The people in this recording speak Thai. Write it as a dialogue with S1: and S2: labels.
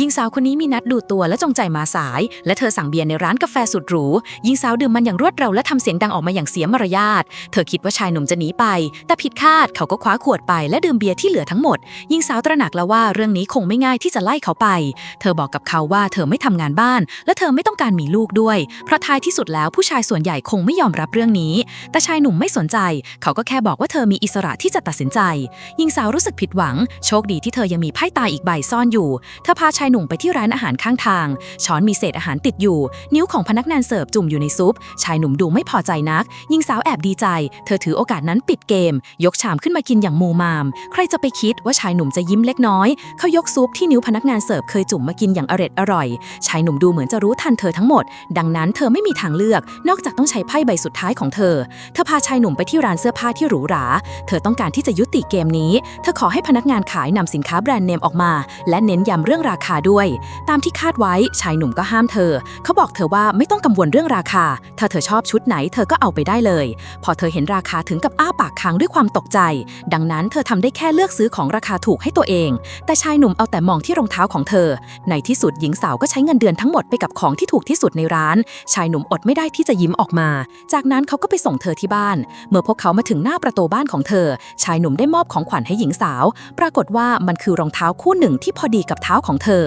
S1: หญิงสาวคนนี้มีนัดดูตัวและจงใจมาสาย และเธอสั่งเบียร์ในร้านกาแฟสุดหรูหญิงสาวดื่มมันอย่างรวดเร็วและทำเสียงดังออกมาอย่างเสียมารยาท เธอคิดว่าชายหนุ่มจะหนีไป แต่ผิดคาดเขาก็คว้าขวดไปและดื่มเบียร์ที่เหลือทั้งหมดหญิงสาวตระหนักแล้วว่าเรื่องนี้คงไม่ง่ายที่จะไล่เขาไป เธอบอกกับเขาว่าเธอไม่ทำงานบ้าน และเธอไม่ต้องการมีลูกด้วย เพราะท้ายที่สุดแล้วผู้ชายส่วนใหญ่คงไม่ยอมรับเรื่องนี้ แต่ชายหนุ่มไม่สนใจ เขาก็แค่บอกว่าเธอมีอิสระที่จะตัดสินใจหญิงสาวรู้สึกผิดหวัง โชคดีที่เธอยังมีไพ่ตายอีกใบซ่อนอยู่เธอพาชายหนุ่มไปที่ร้านอาหารข้างทาง ช้อนมีเศษอาหารติดอยู่ นิ้วของพนักงานเสิร์ฟจุ่มอยู่ในซุป ชายหนุ่มดูไม่พอใจนัก หญิงสาวแอบดีใจ เธอถือโอกาสนั้นปิดเกม ยกชามขึ้นมากินอย่างมูมาม ใครจะไปคิดว่าชายหนุ่มจะยิ้มเล็กน้อย เขายกซุปที่นิ้วพนักงานเสิร์ฟเคยจุ่มมากินอย่างอร็ดอร่อย ชายหนุ่มดูเหมือนจะรู้ทันเธอทั้งหมด ดังนั้นเธอไม่มีทางเลือก นอกจากต้องใช้ไพ่ใบสุดท้ายของเธอ เธอพาชายหนุ่มไปที่ร้านเสื้อผ้าที่หรูหรา เธอต้องการที่จะยุติเกมนี้ เธอขอให้พนักงานขายนำสินค้าแบรนด์เนมออกมา และเน้นย้ำเรื่องราคาด้วย ตามที่คาดไว้ชายหนุ่มก็ห้ามเธอ เขาบอกเธอว่าไม่ต้องกังวลเรื่องราคา ถ้าเธอชอบชุดไหนเธอก็เอาไปได้เลย พอเธอเห็นราคาถึงกับอ้าปากค้างด้วยความตกใจ ดังนั้นเธอทำได้แค่เลือกซื้อของราคาถูกให้ตัวเอง แต่ชายหนุ่มเอาแต่มองที่รองเท้าของเธอ ในที่สุดหญิงสาวก็ใช้เงินเดือนทั้งหมดไปกับของที่ถูกที่สุดในร้าน ชายหนุ่มอดไม่ได้ที่จะยิ้มออกมา จากนั้นเขาก็ไปส่งเธอที่บ้าน เมื่อพวกเขามาถึงหน้าประตูบ้านของเธอ ชายหนุ่มได้มอบของขวัญให้หญิงสาว ปรากฏว่ามันคือรองเท้าคู่หนึ่งที่พอดีกับเท้าของเธอ